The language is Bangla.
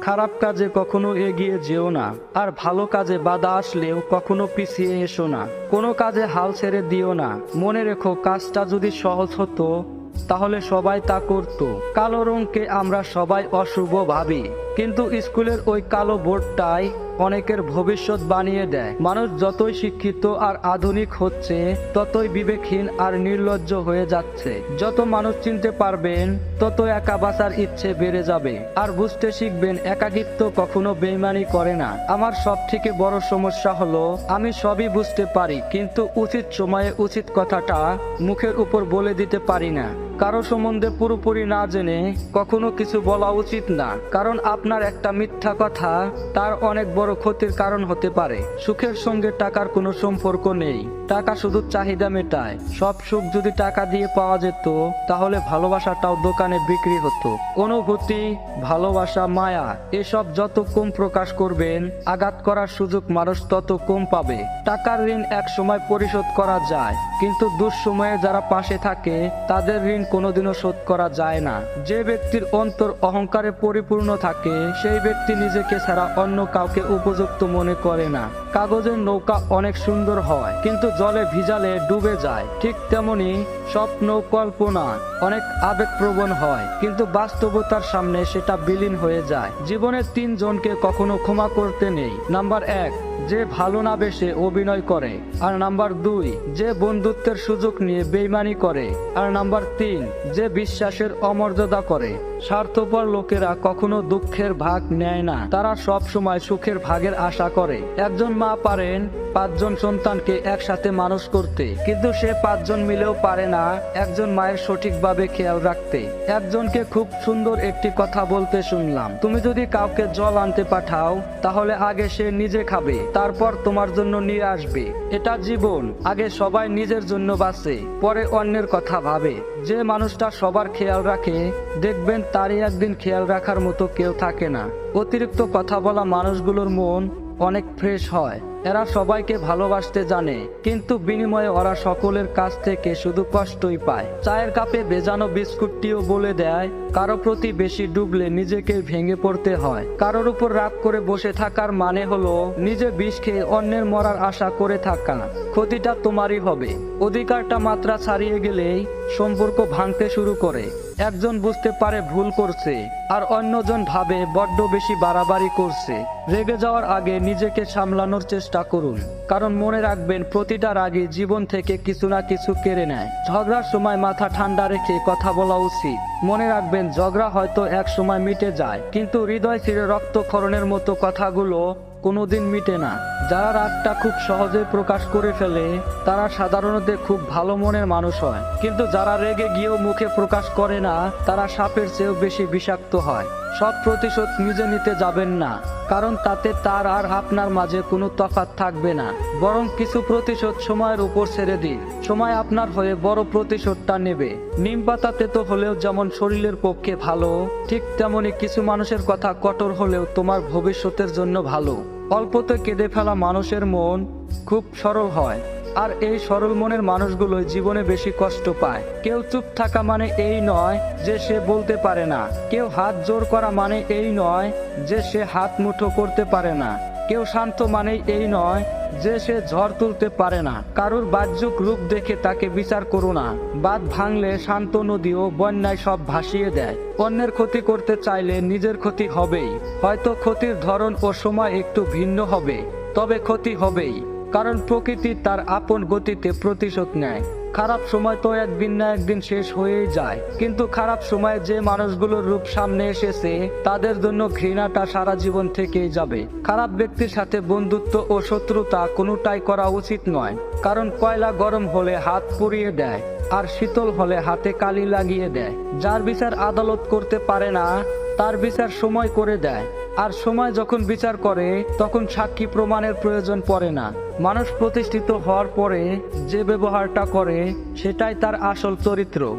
খারাপ কাজে কখনো এগিয়ে যেও না, আর ভালো কাজে বাধা আসলেও কখনো পিছিয়ে এসো না। কোনো কাজে হাল ছেড়ে দিও না। মনে রেখো, কাজটা যদি সহজ হতো, তাহলে সবাই তা করত। কালো রঙকে আমরা সবাই অশুভ ভাবি। কিন্তু স্কুলের ওই কালো বোর্ডটাই অনেকের ভবিষ্যৎ বানিয়ে দেয়। মানুষ যতই শিক্ষিত আর আধুনিক হচ্ছে, ততই বিবেকহীন আর নির্লজ্জ হয়ে যাচ্ছে। যত মানুষ চিনতে পারবেন, তত একা বাঁচার ইচ্ছে বেড়ে যাবে। আর বুঝতে শিখবেন, একাকিত্ব কখনো বেইমানি করে না। আমার সব থেকে বড় সমস্যা হলো, আমি সবই বুঝতে পারি, কিন্তু উচিত সময়ে উচিত কথাটা মুখের উপর বলে দিতে পারি না। কারও সম্বন্ধে পুরোপুরি না জেনে কখনো কিছু বলা উচিত না। কারণ আপনার একটা মিথ্যা কথা, তার অনেক বড় ক্ষতির কারণ হতে পারে। সুখের সঙ্গে টাকার কোনো সম্পর্ক নেই। টাকা শুধু চাহিদা মেটায়। সব সুখ যদি টাকা দিয়ে পাওয়া যেত, তাহলে ভালোবাসাটাও দোকানে বিক্রি হতো। অনুভূতি, ভালোবাসা, মায়া, এসব যত কম প্রকাশ করবেন, আঘাত করার সুযোগ মানুষ তত কম পাবে। টাকার ঋণ এক সময় পরিশোধ করা যায়। কিন্তু দুঃসময়ে যারা পাশে থাকে, তাদের ঋণ কোনোদিনও শোধ করা যায় না। যে ব্যক্তির অন্তর অহংকারে পরিপূর্ণ থাকে, সেই ব্যক্তি নিজেকে ছাড়া অন্য কাউকে উপযুক্ত মনে করে না। কাগজের নৌকা অনেক সুন্দর হয়, কিন্তু জলে ভিজালে ডুবে যায়। ঠিক তেমনি স্বপ্ন কল্পনা অনেক আবেগপ্রবণ হয়, কিন্তু বাস্তবতার সামনে সেটা বিলীন হয়ে যায়। জীবনের তিনজনকে কখনো ক্ষমা করতে নেই। নাম্বার এক যে ভালো না বেসে অভিনয় করে। আর নাম্বার দুই, যে বন্ধুত্বের সুযোগ নিয়ে বেইমানি করে। আর নাম্বার তিন, যে বিশ্বাসের অমর্যাদা করে। স্বার্থপর লোকেরা কখনো দুঃখের ভাগ নেয় না। তারা সব সময় সুখের ভাগের আশা করে। একজন মা পারেন পাঁচজন সন্তানকে একসাথে মানুষ করতে। কিন্তু সে পাঁচজন মিলেও পারে না একজন মায়ের সঠিকভাবে খেয়াল রাখতে। একজনকে খুব সুন্দর একটি কথা বলতে শুনলাম। তুমি যদি কাউকে জল আনতে পাঠাও, তাহলে আগে সে নিজে খাবে। তারপর তোমার জন্য নিয়ে আসবে। এটা জীবন। আগে সবাই নিজের জন্য বাঁচে, পরে অন্যের কথা ভাবে। যে মানুষটা সবার খেয়াল রাখে, দেখবেন তারই একদিন খেয়াল রাখার মতো কেউ থাকে না। অতিরিক্ত কথা বলা মানুষগুলোর মন অনেক ফ্রেশ হয়। এরা সবাইকে ভালোবাসতে জানে, কিন্তু বিনিময়ে ওরা সকলের কাছ থেকে শুধু কষ্টই পায়। চায়ের কাপে ভেজানো বিস্কুটটিও বলে দেয়, কারও প্রতি বেশি ডুবলে নিজেকে ভেঙে পড়তে হয়। কারোর উপর রাগ করে বসে থাকার মানে হলো, নিজে বিষ খেয়ে অন্যের মরার আশা করে থাকা। ক্ষতিটা তোমারই হবে। অধিকারটা মাত্রা ছাড়িয়ে গেলেই সম্পর্ক ভাঙতে শুরু করে। একজন বুঝতে পারে ভুল করছে, আর অন্যজন ভাবে বড্ড বেশি বাড়াবাড়ি করছে। রেগে যাওয়ার আগে নিজেকে সামলানোর চেষ্টা করুন। কারণ মনে রাখবেন, প্রতিটা রাগে জীবন থেকে কিছু না কিছু কেড়ে নেয়। ঝগড়ার সময় মাথা ঠান্ডা রেখে কথা বলা উচিত। মনে রাখবেন, ঝগড়া হয়তো এক সময় মিটে যায়, কিন্তু হৃদয় ছিঁড়ে রক্তক্ষরণের মতো কথাগুলো কোনোদিন মিটে না। যারা রাগটা খুব সহজে প্রকাশ করে ফেলে, তারা সাধারণত খুব ভালো মনের মানুষ হয়। কিন্তু যারা রেগে গিয়েও মুখে প্রকাশ করে না, তারা সাপের চেয়েও বেশি বিষাক্ত হয়। সব প্রতিশোধ নিজে নিতে যাবেন না, কারণ তাতে তার আর আপনার মাঝে কোনো তফাৎ থাকবে না। বরং কিছু প্রতিশোধ সময়ের উপর ছেড়ে দিন সময় আপনার হয়ে বড় প্রতিশোধটা নেবে। নিম পাতাতে তো হলেও যেমন শরীরের পক্ষে ভালো, ঠিক তেমনি কিছু মানুষের কথা কঠোর হলেও তোমার ভবিষ্যতের জন্য ভালো। অল্পতে কেঁদে ফেলা মানুষের মন খুব সরল হয়, আর এই সরল মনের মানুষগুলোই জীবনে বেশি কষ্ট পায়। কেউ চুপ থাকা মানে এই নয় যে সে বলতে পারে না। কেউ হাত জোর করা মানে এই নয় যে সে হাত মুঠো করতে পারে না। কেউ শান্ত মানেই এই নয় যে সে ঝড় তুলতে পারে না। কারুর বাহ্যিক রূপ দেখে তাকে বিচার করো না। বাদ ভাঙলে শান্ত নদী ও বন্যায় সব ভাসিয়ে দেয়। অন্যের ক্ষতি করতে চাইলে নিজের ক্ষতি হবেই। হয়তো ক্ষতির ধরন ও সময় একটু ভিন্ন হবে, তবে ক্ষতি হবেই। কারণ প্রকৃতি তার আপন গতিতে প্রতিশোধ নেয়। খারাপ সময় তো একদিন না একদিন শেষ হয়েই যায়। কিন্তু খারাপ সময়ে যে মানুষগুলোর রূপ সামনে এসেছে, তাদের জন্য ঘৃণাটা সারা জীবন থেকেই যাবে। খারাপ ব্যক্তির সাথে বন্ধুত্ব ও শত্রুতা কোনোটাই করা উচিত নয়, কারণ কয়লা গরম হলে হাত পুড়িয়ে দেয়। আর শীতল হলে হাতে কালি লাগিয়ে দেয়। যার বিচার আদালত করতে পারে না, তার বিচার সময় করে দেয়। আর সময় যখন বিচার করে, তখন সাক্ষী প্রমাণের প্রয়োজন পড়ে না। মানুষ প্রতিষ্ঠিত হওয়ার পরে যে ব্যবহারটা করে, সেটাই তার আসল চরিত্র।